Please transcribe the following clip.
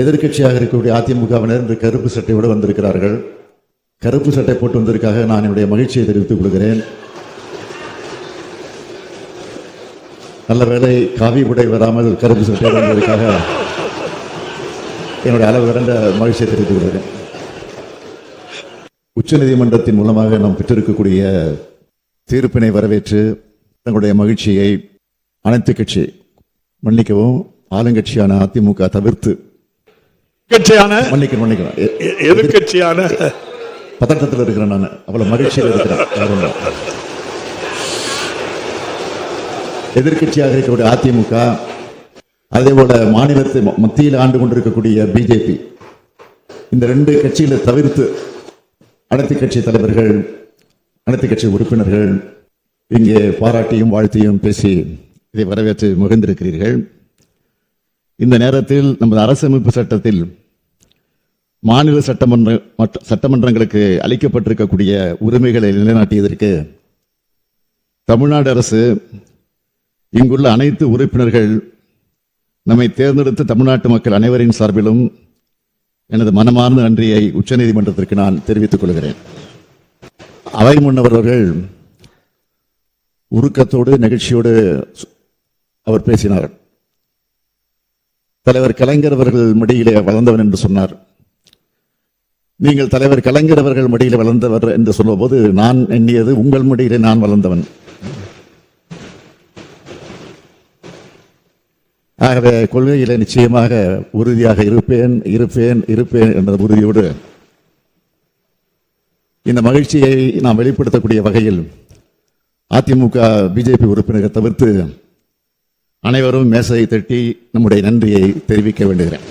எதிர்க்கட்சியாக இருக்கக்கூடிய அதிமுகவினர் இன்று கருப்பு சட்டையோடு வந்திருக்கிறார்கள். கருப்பு சட்டை போட்டு வந்ததற்காக நான் என்னுடைய மகிழ்ச்சியை தெரிவித்துக் கொள்கிறேன். நல்ல வேளை காவி உடை வராமல் கருப்பு சட்டை வந்ததற்காக என்னுடைய அளவு விரண்ட மகிழ்ச்சியை தெரிவித்துக் கொள்கிறேன். உச்சநீதிமன்றத்தின் மூலமாக நாம் பெற்றிருக்கக்கூடிய தீர்ப்பினை வரவேற்று தங்களுடைய மகிழ்ச்சியை அனைத்து கட்சி மன்னிக்கவும் ஆளுங்கட்சியான அதிமுக தவிர்த்து கட்சியான மன்னிக்கணும் மன்னிக்கணும் எ- எ- எதிர்க்கட்சியான பதட்டத்தில் இருக்கிறேன் நான். அவ்வளவு மகிழ்ச்சியில் இருக்கிறேன். எதிர்க்கட்சியாக இருக்கக்கூடிய அதிமுக அதே போல மாநிலத்தை மத்தியில் ஆண்டு கொண்டிருக்கக்கூடிய பிஜேபி இந்த ரெண்டு கட்சிகளை தவிர்த்து அனைத்து கட்சி தலைவர்கள் அனைத்து கட்சி உறுப்பினர்கள் இங்கே பாராட்டியும் வாழ்த்தியும் பேசி இதை வரவேற்று முகந்திருக்கிறீர்கள் இந்த நேரத்தில் நமது அரசமைப்பு சட்டத்தில் மாநில சட்டமன்ற மற்ற சட்டமன்றங்களுக்கு அளிக்கப்பட்டிருக்கக்கூடிய உரிமைகளை நிலைநாட்டியதற்கு தமிழ்நாடு அரசு இங்குள்ள அனைத்து உறுப்பினர்கள் நம்மை தேர்ந்தெடுத்த தமிழ்நாட்டு மக்கள் அனைவரின் சார்பிலும் எனது மனமார்ந்த நன்றியை உச்சநீதிமன்றத்திற்கு நான் தெரிவித்துக் கொள்கிறேன். அவை முன்னவர்கள் உருக்கத்தோடு நெகிழ்ச்சியோடு அவர் பேசினார். தலைவர் கலைஞர் அவர்கள் மடியிலே வளர்ந்தவன் என்று சொன்னார். நீங்கள் தலைவர் கலைஞர் அவர்கள் மடியில் வளர்ந்தவர் என்று சொல்லும்போது நான் எண்ணியது உங்கள் மடியிலே நான் வளர்ந்தவன். ஆகவே கொள்கையிலே நிச்சயமாக உறுதியாக இருப்பேன் இருப்பேன் இருப்பேன் என்ற உறுதியோடு இந்த மகிழ்ச்சியை நாம் வெளிப்படுத்தக்கூடிய வகையில் அதிமுக பிஜேபி உறுப்பினரை தவிர்த்து அனைவரும் மேசையை தட்டி நம்முடைய நன்றியை தெரிவிக்க வேண்டுகிறேன்.